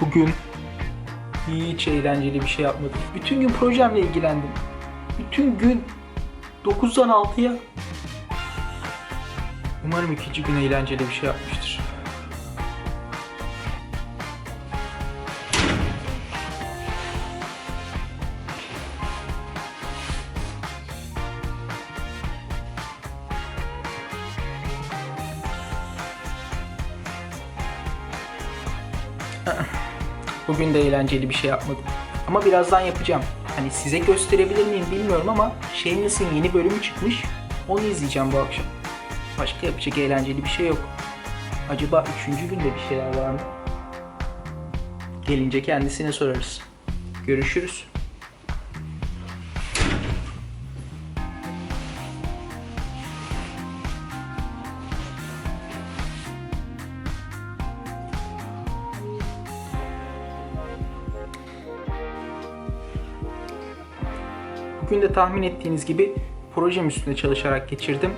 Bugün hiç eğlenceli bir şey yapmadım. Bütün gün projemle ilgilendim. Bütün gün 9'dan 6'ya. Umarım ikinci gün eğlenceli bir şey yapmıştır. Bugün de eğlenceli bir şey yapmadım. Ama birazdan yapacağım. Hani size gösterebilir miyim bilmiyorum ama Shameless'ın yeni bölümü çıkmış. Onu izleyeceğim bu akşam. Başka yapacak eğlenceli bir şey yok. Acaba üçüncü günde bir şeyler var mı? Gelince kendisine sorarız. Görüşürüz. Bugün de tahmin ettiğiniz gibi projem üstünde çalışarak geçirdim.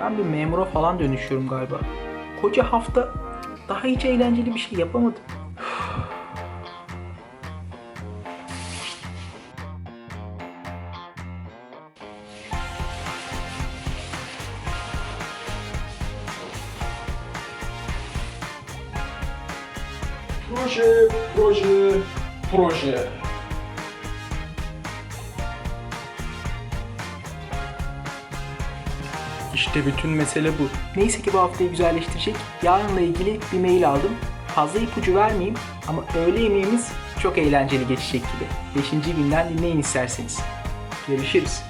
Ben bir memura falan dönüşüyorum galiba. Koca hafta daha hiç eğlenceli bir şey yapamadım. Proje, proje, proje. İşte bütün mesele bu. Neyse ki bu haftayı güzelleştirecek yarınla ilgili bir mail aldım. Fazla ipucu vermeyeyim ama öğle yemeğimiz çok eğlenceli geçecek gibi. Beşinci günden dinleyin isterseniz. Görüşürüz.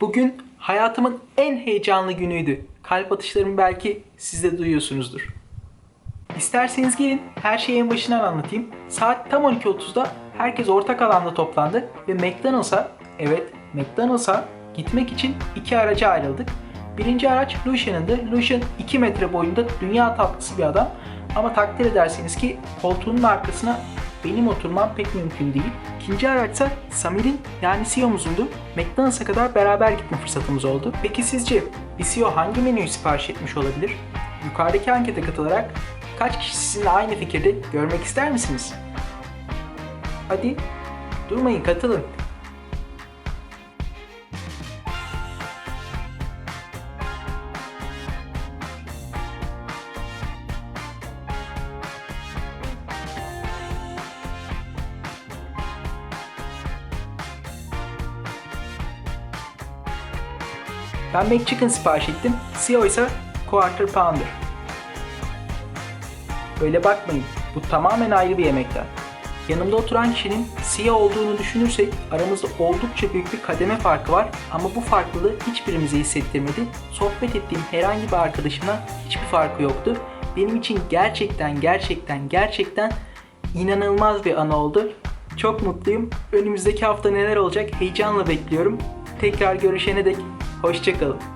Bugün hayatımın en heyecanlı günüydü. Kalp atışlarımı belki siz de duyuyorsunuzdur. İsterseniz gelin her şeyi en başından anlatayım. Saat tam 12.30'da herkes ortak alanda toplandı ve McDonald's'a, evet McDonald's'a gitmek için iki araca ayrıldık. Birinci araç Lucian'ındı. Lucian 2 metre boyunda dünya tatlısı bir adam. Ama takdir edersiniz ki koltuğunun arkasına benim oturmam pek mümkün değil. İkinci araçsa Samir'in yani CEO'muzundu. McDonald's'a kadar beraber gitme fırsatımız oldu. Peki sizce bir CEO hangi menüyü sipariş etmiş olabilir? Yukarıdaki ankete katılarak kaç kişi sizinle aynı fikirde görmek ister misiniz? Hadi durmayın katılın. Ben McChicken sipariş ettim. CEO ise Quarter Pounder. Öyle bakmayın. Bu tamamen ayrı bir yemekten. Yanımda oturan kişinin CEO olduğunu düşünürsek aramızda oldukça büyük bir kademe farkı var ama bu farklılığı hiçbirimize hissettirmedi. Sohbet ettiğim herhangi bir arkadaşımla hiçbir farkı yoktu. Benim için gerçekten gerçekten gerçekten inanılmaz bir an oldu. Çok mutluyum. Önümüzdeki hafta neler olacak heyecanla bekliyorum. Tekrar görüşene dek hoşçakalın.